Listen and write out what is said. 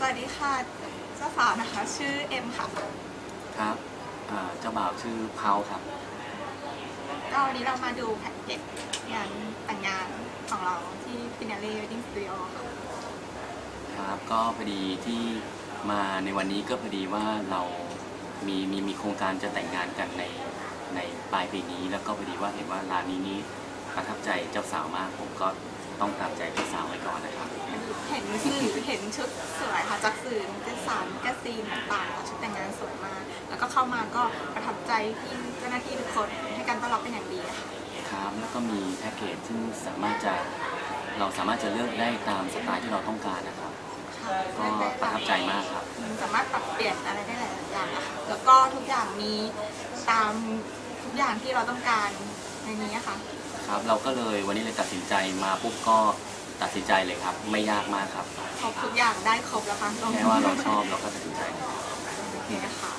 สวัสดีค่ะเจ้าสาวนะคะ ชื่อเอ็มค่ะ ครับอ่าเจ้าบ่าวชื่อเพาครับ ก็วันนี้เรามาดูแพ็กเกจงานแต่งงานของเราที่ฟินาเล่วดดิ้งสตูดิโอค่ะ ครับ ก็พอดีที่มาในวันนี้ก็พอดีว่าเรามีมีมีโครงการจะแต่งงานกันในในปลายปีนี้ แล้วก็พอดีว่าเห็นว่าร้านนี้นี่ประทับใจเจ้าสาวมาก ผมก็ต้องตามใจเจ้าสาวไว้ก่อนนะครับ เห็นสื่อเห็น ชุดสวยค่ะจากสื่อเจสามแกสซีนต่างๆค่ะชุดแต่งงานสวยมากแล้วก็เข้ามาก็ประทับใจที่เจ้าหน้าที่ทุกคนให้การต้อนรับเป็นอย่างดีค่ะครับแล้วก็มีแพ็กเกจซึ่งสามารถจะเราสามารถจะเลือกได้ตามสไตล์ที่เราต้องการนะครับค่ะก็ประทับใจมากครับมันสามารถปรับเปลี่ยนอะไรได้หลายๆอย่างนะคะแล้วก็ทุกอย่างมีตามทุกอย่างที่เราต้องการในนี้ค่ะครับเราก็เลยวันนี้เลยตัดสินใจมาปุ๊บก็ ตัดสินใจเลยครับ ไม่ยากมากครับ ครบทุกอย่างได้ครบแล้วค่ะแค่ว่าเราชอบเราก็ตัดสินใจ โอเคค่ะ